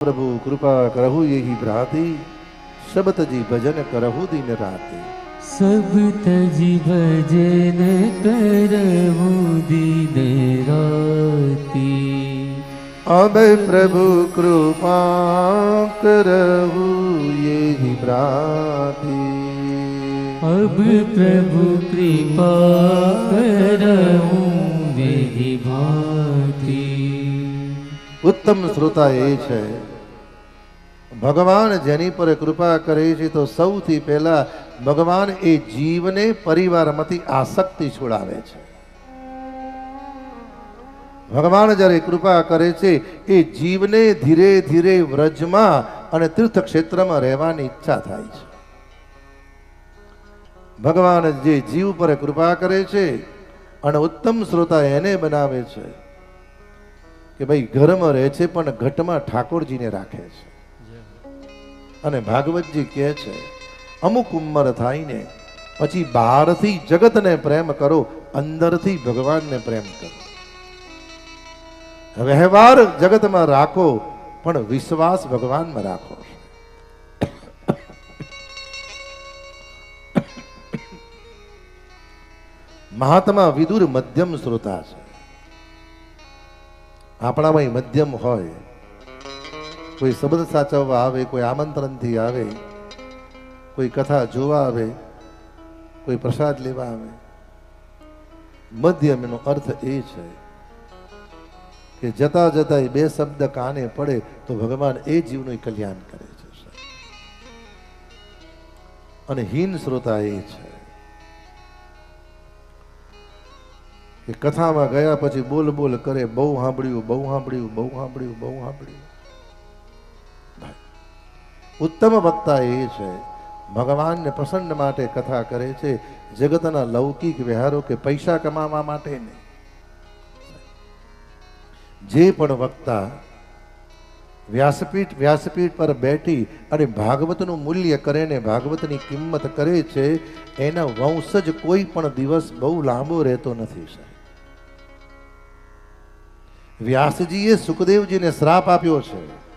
પ્રભુ કૃપા કરહુ યહી ભ્રાતિ સબ તજી ભજન કરહુ દિન રાતે. સબ તજી ભજન કરહુ દિન રાતી. અબ પ્રભુ કૃપા કરહુ યહી ભ્રાતિ. અબ પ્રભુ કૃપા કરહુ યહી ભાતિ ઉત્તમ શ્રોતા એ છે ભગવાન જેની પર કૃપા કરે છે, તો સૌથી પહેલા ભગવાન એ જીવને પરિવારમાંથી આસક્તિ છોડાવે છે. ભગવાન જ્યારે કૃપા કરે છે, એ જીવને ધીરે ધીરે વ્રજમાં અને તીર્થક્ષેત્રમાં રહેવાની ઈચ્છા થાય છે. ભગવાન જે જીવ પર કૃપા કરે છે અને ઉત્તમ શ્રોતા એને બનાવે છે કે ભાઈ ઘરમાં રહે છે, પણ ઘટમાં ઠાકોરજીને રાખે છે. અને ભાગવતજી કહે છે, અમુક ઉંમર થાય ને પછી બહારથી જગતને પ્રેમ કરો, અંદરથી ભગવાનને પ્રેમ કરો. વ્યવહાર જગતમાં રાખો, પણ વિશ્વાસ ભગવાનમાં રાખો. મહાત્મા વિદુર મધ્યમ શ્રોતા છે. આપણામાં મધ્યમ હોય કોઈ શબ્દ સાચવવા આવે, કોઈ આમંત્રણથી આવે, કોઈ કથા જોવા આવે, કોઈ પ્રસાદ લેવા આવે. મધ્યમ એનો અર્થ એ છે કે જતા જતા એ બે શબ્દ કાને પડે તો ભગવાન એ જીવનું કલ્યાણ કરે છે અને હીન શ્રોતા એ છે કે કથામાં ગયા પછી બોલ બોલ કરે, બહુ સાંભળ્યું બહુ સાંભળ્યું બહુ સાંભળ્યું બહુ સાંભળ્યું. ઉત્તમ વક્તા એ છે. ભગવાનને પ્રસન્ન માટે કથા કરે છે. જગતના લૌકિક વ્યવહારો કે પૈસા કમાવા માટે નહીં. જે પણ વક્તા વ્યાસપીઠ વ્યાસપીઠ પર બેઠી અને ભાગવતનું મૂલ્ય કરે ને ભાગવતની કિંમત કરે છે, એના વંશજ કોઈ પણ દિવસ બહુ લાંબો રહેતો નથી, સાહેબ. વ્યાસજીએ સુખદેવજીને શ્રાપ આપ્યો છે.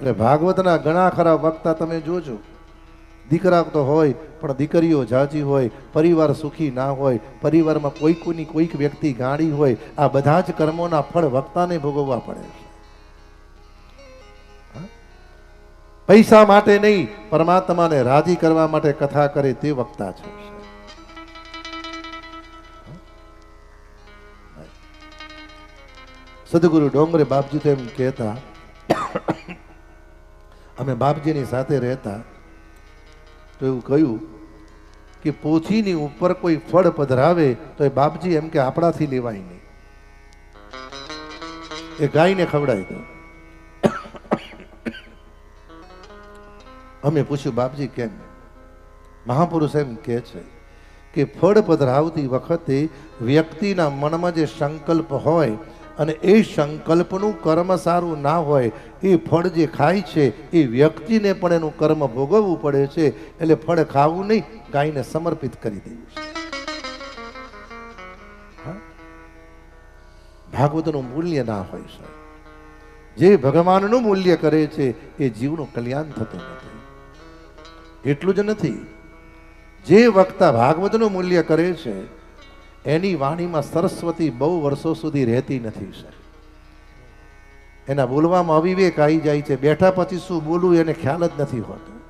એટલે ભાગવતના ઘણા ખરા વક્તા તમે જોજો. દીકરા તો હોય, પણ દીકરીઓ જાજી હોય, પરિવાર સુખી ના હોય, પરિવારમાં કોઈ કોઈની કોઈક વ્યક્તિ ગાડી હોય, આ બધા જ કર્મોના ફળ વક્તાને ભોગવવા પડે પૈસા માટે નહીં, પરમાત્માને રાજી કરવા માટે કથા કરે તે વક્તા છે. સદગુરુ ડોંગરે બાપજી તો એમ કહેતા અમે બાપજીની સાથે રહેતા તો એવું કહ્યું કે પોથીની ઉપર કોઈ ફળ પધરાવે તો એ બાપજી એમ કે આપણાથી લેવાય નહીં. એ ગાયને ખવડાવી દો. અમે પૂછ્યું, બાપજી, કેમ? મહાપુરુષ એમ કહે છે કે ફળ પધરાવતી વખતે વ્યક્તિના મનમાં જે સંકલ્પ હોય અને એ સંકલ્પનું કર્મ સારું ના હોય, એ ફળ જે ખાય છે, એ વ્યક્તિને પણ એનું કર્મ ભોગવવું પડે છે, એટલે ફળ ખાવું નહીં, ગાયને સમર્પિત કરી દેવું છે. ભાગવતનું મૂલ્ય ના હોય, સાહેબ. જે ભગવાનનું મૂલ્ય કરે છે, એ જીવનું કલ્યાણ થતું નથી. એટલું જ નથી. જે વક્તા ભાગવતનું મૂલ્ય કરે છે એની વાણીમાં સરસ્વતી બહુ વર્ષો સુધી રહેતી નથી સર એના બોલવામાં અવિવેક આવી જાય છે. બેઠા પછી શું બોલવું એને ખ્યાલ જ નથી હોતો.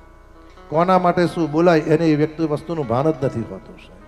કોના માટે શું બોલાય એને એ વ્યક્તિ વસ્તુનું ભાન જ નથી હોતું સર